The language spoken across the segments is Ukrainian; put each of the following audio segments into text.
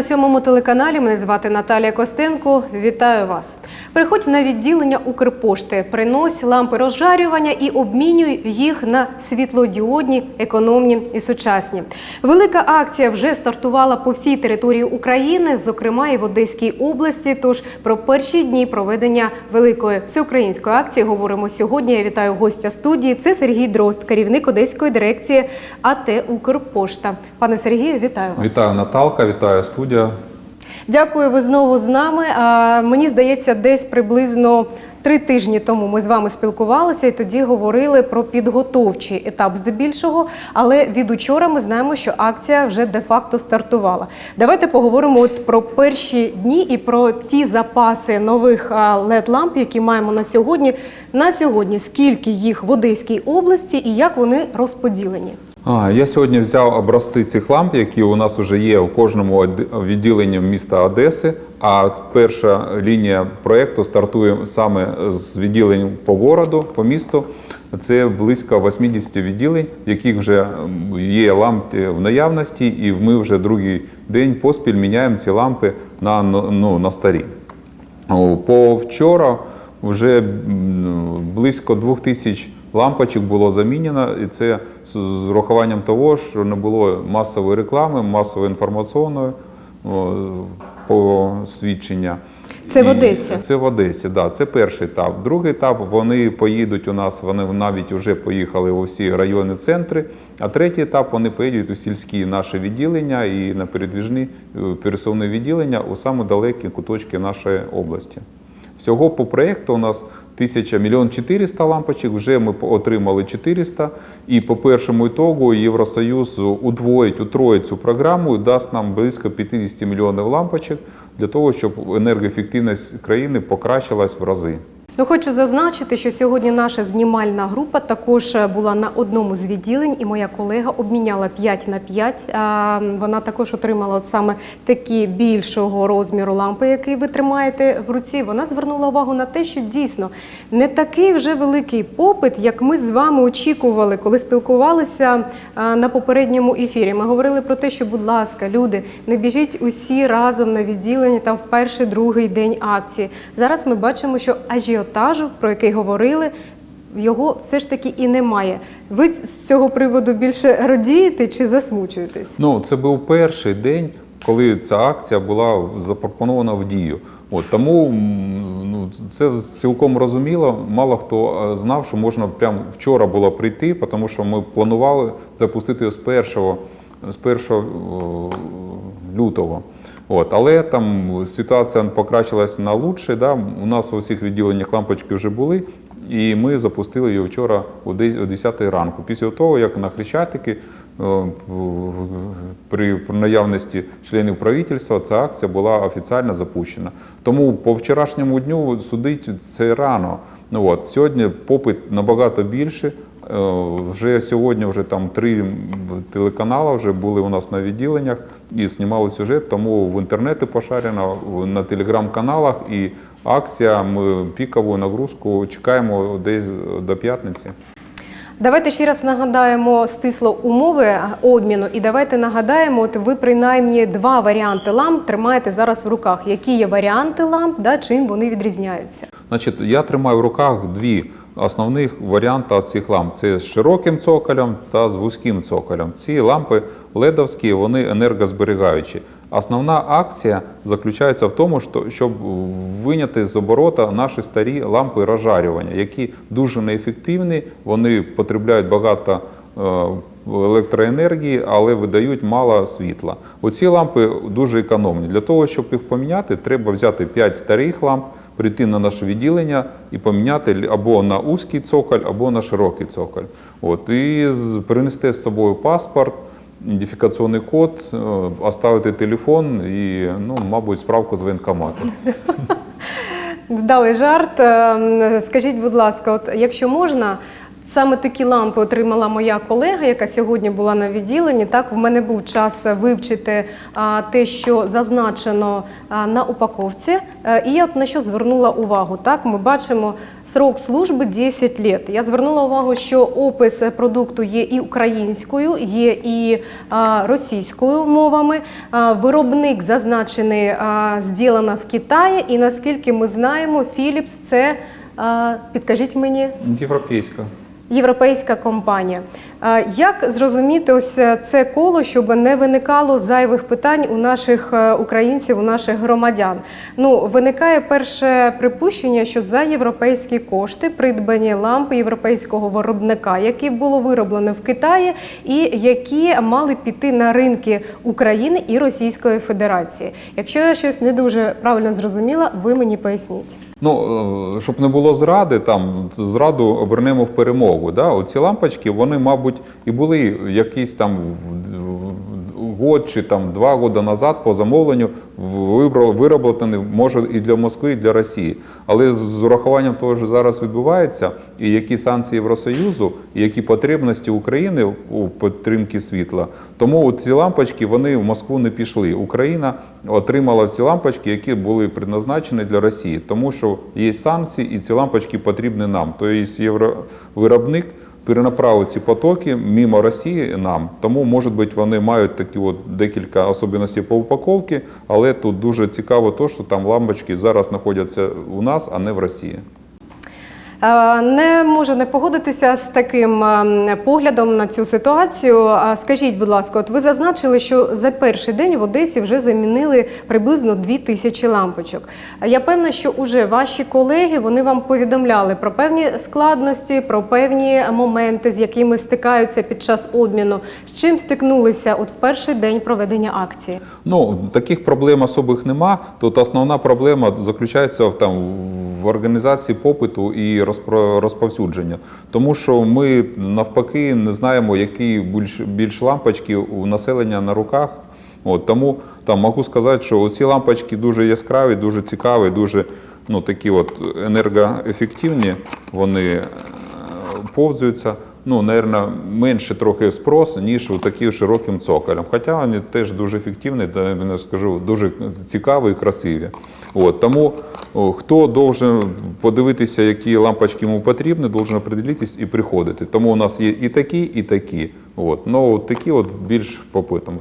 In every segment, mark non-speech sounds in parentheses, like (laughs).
На сьомому телеканалі. Мене звати Наталія Костенко. Вітаю вас. Приходь на відділення Укрпошти, принось лампи розжарювання і обмінюй їх на світлодіодні, економні і сучасні. Велика акція вже стартувала по всій території України, зокрема і в Одеській області. Тож про перші дні проведення великої всеукраїнської акції говоримо сьогодні. Я вітаю гостя студії. Це Сергій Дрозд, керівник Одеської дирекції АТ Укрпошта. Пане Сергію, вітаю вас. Вітаю Наталка, вітаю студія. Дякую, ви знову з нами. Мені здається, десь приблизно три тижні тому ми з вами спілкувалися і тоді говорили про підготовчий етап здебільшого. Але від учора ми знаємо, що акція вже де-факто стартувала. Давайте поговоримо от про перші дні і про ті запаси нових led ламп які маємо на сьогодні. На сьогодні скільки їх в Одеській області і як вони розподілені? Я сьогодні взяв образці цих ламп, які у нас вже є у кожному відділенні міста Одеси. А перша лінія проєкту стартує саме з відділень по городу, по місту. Це близько 80 відділень, в яких вже є лампи в наявності, і ми вже другий день поспіль міняємо ці лампи на, ну, на старі. По вчора вже близько двох тисяч лампочок було замінено, і це з урахуванням того, що не було масової реклами, масової інформаційної посвідчення. Це в Одесі? Це в Одесі, да. Це перший етап. Другий етап вони поїдуть у нас, вони навіть вже поїхали у всі районні центри. А третій етап вони поїдуть у сільські наші відділення і на передвіжні е, пересувні відділення у саме далекі куточки нашої області. Всього по проєкту у нас 1000 мільйон 400 лампочок, вже ми отримали 400. І по першому ітогу Євросоюз удвоїть, утроїть цю програму і дасть нам близько 50 мільйонів лампочок для того, щоб енергоефективність країни покращилась в рази. Ну, хочу зазначити, що сьогодні наша знімальна група також е, була на одному з відділень, і моя колега обміняла 5 на 5. А, Вона також отримала от саме такі більшого розміру лампи, який ви тримаєте в руці. Вона звернула увагу на те, що дійсно не такий вже великий попит, як ми з вами очікували, коли спілкувалися на попередньому ефірі. Ми говорили про те, що, будь ласка, люди, не біжіть усі разом на відділення там в перший, другий день акції. Зараз ми бачимо, що ажіотажу, про який говорили, його все ж таки і немає. Ви з цього приводу більше радієте чи засмучуєтесь? Ну, це був перший день, коли ця акція була запропонована в дію. От тому ну, це цілком розуміло. Мало хто е, знав, що можна прямо вчора було прийти, тому що ми планували запустити з першого з 1 лютого. От, але там ситуація покращилась на лучше. Да? У нас у всіх відділеннях лампочки вже були, і ми запустили її вчора о 10 ранку. Після того, як на Хрещатики при наявності членів правительства ця акція була офіційно запущена. Тому по вчорашньому дню судити це рано. Ну, от, сьогодні попит набагато більше. Е, Вже сьогодні вже там три телеканали вже були у нас на відділеннях і знімали сюжет, тому в інтернеті пошарено, на телеграм-каналах і акція. Ми пікову нагрузку чекаємо десь до п'ятниці. Давайте ще раз нагадаємо стисло умови обміну, і давайте нагадаємо, от ви принаймні два варіанти ламп тримаєте зараз в руках. Які є варіанти ламп, да, чим вони відрізняються? Значить, я тримаю в руках дві основних варіанти цих ламп: це з широким цоколем та з вузьким цоколем. Ці лампи ледовські, вони енергозберігаючі. Основна акція заключається в тому, що- щоб виняти з оборота наші старі лампи розжарювання, які дуже неефективні, вони потребляють багато е, електроенергії, але видають мало світла. Оці лампи дуже економні. Для того, щоб їх поміняти, треба взяти 5 старих ламп, прийти на наше відділення і поміняти або на узкий цоколь, або на широкий цоколь. От, і принести з собою паспорт, ідентифікаційний код, е, оставити телефон і, ну, мабуть, справку з воєнкомату. Дали жарт. Ем, Скажіть, будь ласка, от якщо можна, Саме такі лампи отримала моя колега, яка сьогодні була на відділенні. Так, в мене був час вивчити а, те, що зазначено на упаковці. Е, і я на що звернула увагу. Так, ми бачимо срок служби 10 років. Я звернула увагу, що опис продукту є і українською, є і російською мовами. Виробник зазначений а, «Зділано в Китаї. І наскільки ми знаємо, Philips – це підкажіть мені. Європейська. Європейська компанія. Як зрозуміти ось е, це коло, щоб не виникало зайвих питань у наших е, українців, у наших громадян? Ну, виникає перше припущення, що за європейські кошти придбані лампи європейського виробника, які було вироблено в Китаї, і які мали піти на ринки України і Російської Федерації. Якщо я щось не дуже правильно зрозуміла, ви мені поясніть. Ну, е, щоб не було зради, там зраду обернемо в перемогу. Да? Оці лампочки, вони, мабуть, і були якісь там год чи там два роки назад по замовленню вироблені, може, і для Москви, і для Росії. Але з- урахуванням того, що зараз відбувається, і які санкції Євросоюзу, і які потребності України у підтримці світла, тому ці лампочки вони в Москву не пішли. Україна отримала ці лампочки, які були предназначені для Росії, тому що є санкції, і ці лампочки потрібні нам. Тобто євровиробник перенаправив ці потоки мимо Росії нам. Тому, може бути, вони мають такі от декілька особливостей по упаковці, але тут дуже цікаво, то, що там лампочки зараз знаходяться у нас, а не в Росії. Е, Не можу не погодитися з таким е, поглядом на цю ситуацію. Скажіть, будь ласка, от ви зазначили, що за перший день в Одесі вже замінили приблизно 2 тисячі лампочок. Я певна, що уже ваші колеги вони вам повідомляли про певні складності, про певні моменти, з якими стикаються під час обміну. З чим стикнулися от в перший день проведення акції? Ну, таких проблем особих нема. Тут основна проблема заключається в там в організації попиту і розповсюдження. Тому що ми навпаки не знаємо, які більш, більш лампочки у населення на руках. От, тому там можу сказати, що ці лампочки дуже яскраві, дуже цікаві, дуже ну, такі от енергоефективні. Вони е, повзуються. Ну, наверное, менше трохи спрос, ніж у такі широким цоколем. Хоча вони теж дуже ефективні, я скажу, дуже цікаві і красиві. От, тому хто должен подивитися, які лампочки йому потрібні, должен определитись і приходити. Тому у нас є і такі, і такі. От. Ну, такі от більш попитом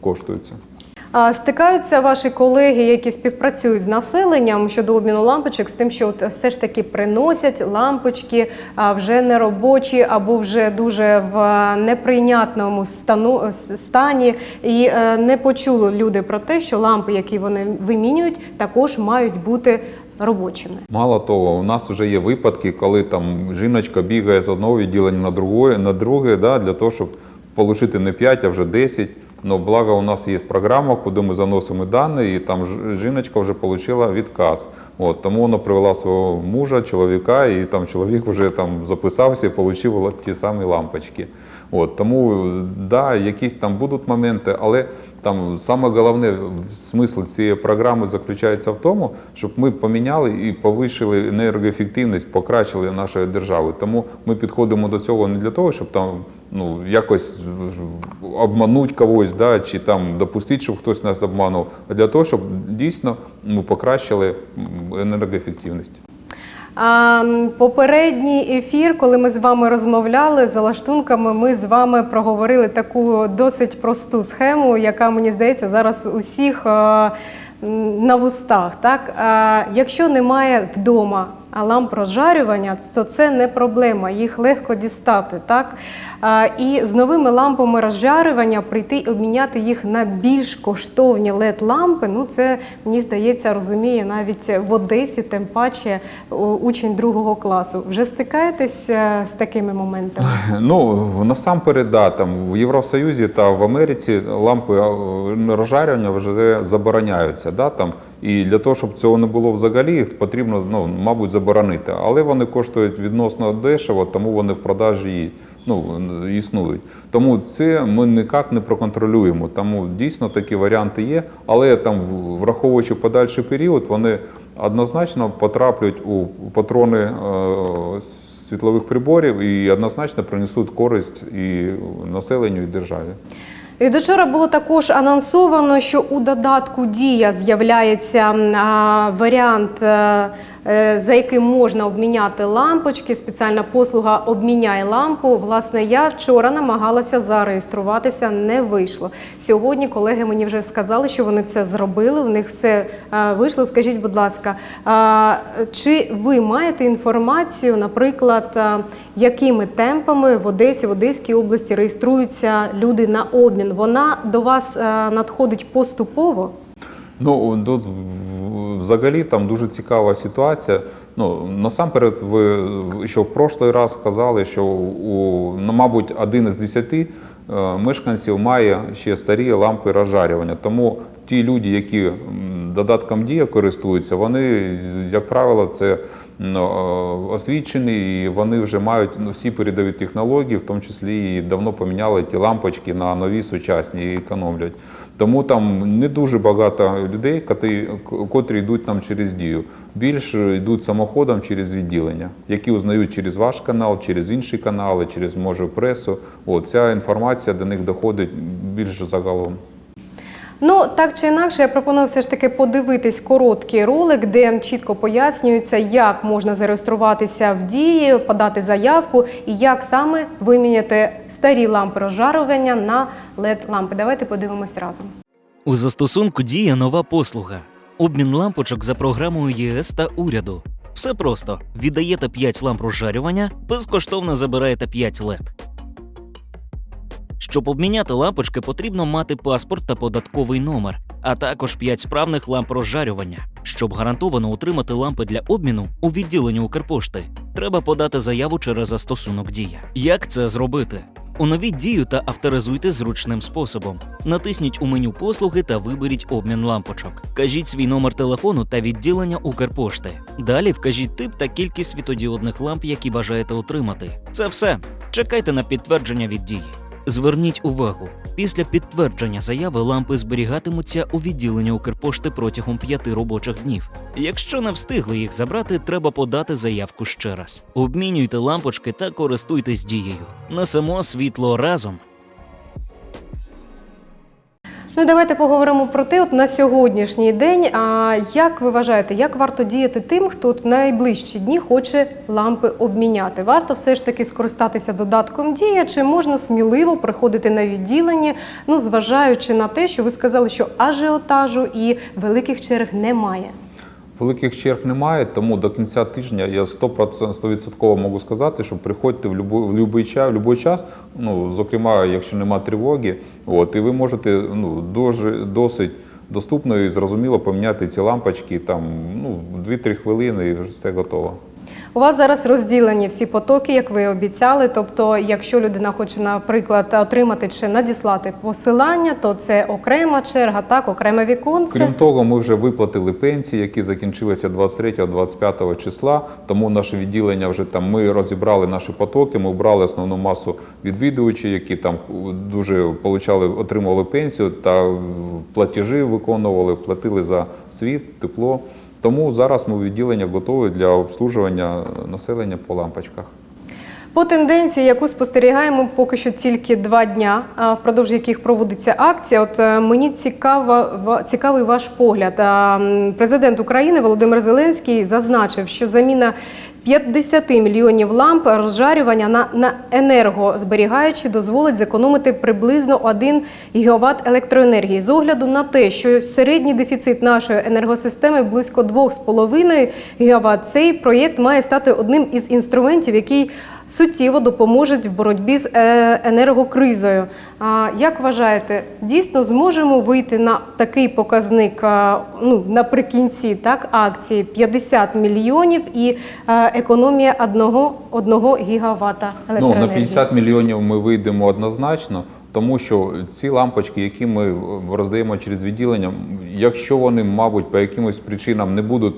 коштуються. Стикаються ваші колеги, які співпрацюють з населенням щодо обміну лампочок, з тим, що от все ж таки приносять лампочки вже не робочі або вже дуже в неприйнятному стану стані, і е, не почули люди про те, що лампи, які вони вимінюють, також мають бути робочими. Мало того, у нас вже є випадки, коли там жіночка бігає з одного відділення на друге, на друге да, для того, щоб отримати не 5, а вже 10. Ну, благо, у нас є програма, куди ми заносимо дані, і там жіночка вже отримала відказ. От, тому вона привела свого мужа, чоловіка, і там чоловік вже там записався і отримав ті самі лампочки. От, тому, да, якісь там будуть моменти, але там саме головне смисл цієї програми заключається в тому, щоб ми поміняли і повищили енергоефективність, покращили нашої держави. Тому ми підходимо до цього не для того, щоб там ну якось обманути когось, да, чи там допустити, щоб хтось нас обманув, а для того, щоб дійсно ми покращили енергоефективність. Попередній ефір, коли ми з вами розмовляли за лаштунками, ми з вами проговорили таку досить просту схему, яка мені здається зараз усіх на вустах. Так? Якщо немає вдома ламп розжарювання, то це не проблема, їх легко дістати. Так? І з новими лампами розжарювання прийти і обміняти їх на більш коштовні led лампи ну це мені здається, розуміє навіть в Одесі, тим паче учень другого класу. Вже стикаєтесь е, з такими моментами? (laughs) Ну насамперед, да, там в Євросоюзі та в Америці лампи розжарювання вже забороняються. Да, там, і для того, щоб цього не було взагалі, їх потрібно, ну, мабуть, заборонити. Але вони коштують відносно дешево, тому вони в продажі ну, існують. Тому це ми ніяк не проконтролюємо. Тому дійсно такі варіанти є, але там, враховуючи подальший період, вони однозначно потраплять у патрони е, світлових приборів і однозначно принесуть користь і населенню, і державі. Від вчора було також анонсовано, що у додатку Дія з'являється варіант, е, за яким можна обміняти лампочки. Спеціальна послуга Обміняй лампу. Власне, я вчора намагалася зареєструватися, не вийшло. Сьогодні колеги мені вже сказали, що вони це зробили. У них все е, вийшло. Скажіть, будь ласка, чи ви маєте інформацію, наприклад, е, якими темпами в Одесі, в Одеській області реєструються люди на обмін? Вона до вас е, надходить поступово? Ну тут взагалі там дуже цікава ситуація. Ну насамперед, ви що в прошлий раз сказали, що у ну, мабуть один із десяти е, мешканців має ще старі лампи розжарювання. Тому ті люди, які додатком дія користуються, вони, як правило, це е, освічені і вони вже мають ну, всі передові технології, в тому числі і давно поміняли ті лампочки на нові сучасні і економлять. Тому там не дуже багато людей, котрі, йдуть нам через дію. Більше йдуть самоходом через відділення, які узнають через ваш канал, через інші канали, через може пресу. От ця інформація до них доходить більш загалом. Ну так чи інакше, я пропоную все ж таки подивитись короткий ролик, де чітко пояснюється, як можна зареєструватися в дії, подати заявку і як саме виміняти старі лампи розжарювання на led лампи. Давайте подивимось разом. У застосунку діє нова послуга обмін лампочок за програмою ЄС та уряду. Все просто віддаєте 5 ламп розжарювання, безкоштовно забираєте 5 LED. Щоб обміняти лампочки, потрібно мати паспорт та податковий номер, а також 5 справних ламп розжарювання. Щоб гарантовано утримати лампи для обміну у відділенні Укрпошти, треба подати заяву через застосунок Дія. Як це зробити? Оновіть дію та авторизуйте зручним способом. Натисніть у меню послуги та виберіть обмін лампочок. Вкажіть свій номер телефону та відділення Укрпошти. Далі вкажіть тип та кількість світодіодних ламп, які бажаєте отримати. Це все. Чекайте на підтвердження від дії. Зверніть увагу, після підтвердження заяви лампи зберігатимуться у відділенні Укрпошти протягом п'яти робочих днів. Якщо не встигли їх забрати, треба подати заявку ще раз. Обмінюйте лампочки та користуйтесь дією. Несемо світло разом. Ну давайте поговоримо про те, от на сьогоднішній день. А як ви вважаєте, як варто діяти тим, хто от в найближчі дні хоче лампи обміняти? Варто все ж таки скористатися додатком дія, чи можна сміливо приходити на відділення, ну зважаючи на те, що ви сказали, що ажіотажу і великих черг немає. Великих черг немає, тому до кінця тижня я 100%, 100% можу сказати, що приходьте в будь-який час, в любий час, ну, зокрема, якщо нема тривоги, от, і ви можете ну, дуже, досить доступно і зрозуміло поміняти ці лампочки там, ну, 2-3 хвилини і вже все готово. У вас зараз розділені всі потоки, як ви обіцяли. Тобто, якщо людина хоче, наприклад, отримати чи надіслати посилання, то це окрема черга, так, окреме віконце. Крім того, ми вже виплатили пенсії, які закінчилися 23-25 числа. Тому наше відділення вже там ми розібрали наші потоки. Ми брали основну масу відвідувачів, які там дуже получали, отримували пенсію та платежі виконували, платили за світ, тепло. Тому зараз ми відділення готові для обслужування населення по лампочках. По тенденції, яку спостерігаємо поки що тільки два дня, впродовж яких проводиться акція. От е, мені цікаво, цікавий ваш погляд. Президент України Володимир Зеленський зазначив, що заміна 50 мільйонів ламп розжарювання на, на енергозберігаючі дозволить зекономити приблизно 1 гігават електроенергії. З огляду на те, що середній дефіцит нашої енергосистеми близько 2,5 гігават, цей проєкт має стати одним із інструментів, який суттєво допоможуть в боротьбі з е, енергокризою. Як вважаєте, дійсно зможемо вийти на такий показник ну, наприкінці так, акції 50 мільйонів і е, економія 1, 1 гігавата Ну, на 50 мільйонів ми вийдемо однозначно, тому що ці лампочки, які ми роздаємо через відділення, якщо вони, мабуть, по якимось причинам не будуть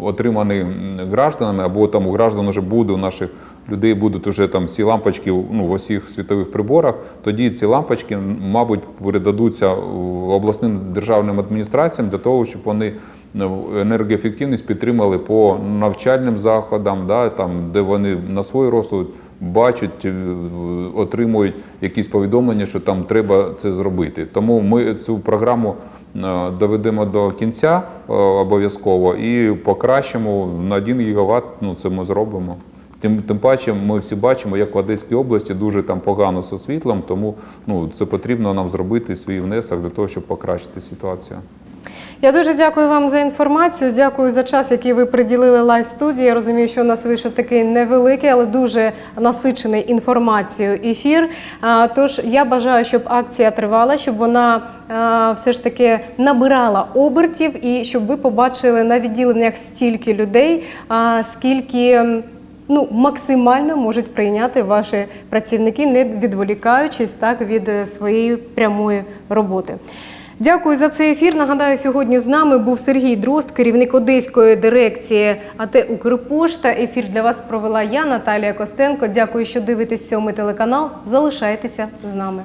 отримані гражданами, або там у граждан вже буде у наших людей будуть уже там ці лампочки ну, в усіх світових приборах, тоді ці лампочки, мабуть, передадуться обласним державним адміністраціям для того, щоб вони ну, енергоефективність підтримали по навчальним заходам, да, там, де вони на свій розсуд бачать, е, отримують якісь повідомлення, що там треба це зробити. Тому ми цю програму е, доведемо до кінця е, обов'язково і покращимо на 1 гігаватт, ну це ми зробимо. Тим, тим паче ми всі бачимо, як в Одеській області дуже там погано зі світлом, тому ну, це потрібно нам зробити свій внесок для того, щоб покращити ситуацію. Я дуже дякую вам за інформацію. Дякую за час, який ви приділили лайв студії. Я розумію, що у нас вийшов такий невеликий, але дуже насичений інформацією ефір. Тож я бажаю, щоб акція тривала, щоб вона все ж таки набирала обертів, і щоб ви побачили на відділеннях стільки людей, скільки. Ну, максимально можуть прийняти ваші працівники, не відволікаючись так від е, своєї прямої роботи. Дякую за цей ефір. Нагадаю, сьогодні з нами був Сергій Дрозд, керівник одеської дирекції АТ Укрпошта. Ефір для вас провела я, Наталія Костенко. Дякую, що дивитесь сьомий телеканал. Залишайтеся з нами.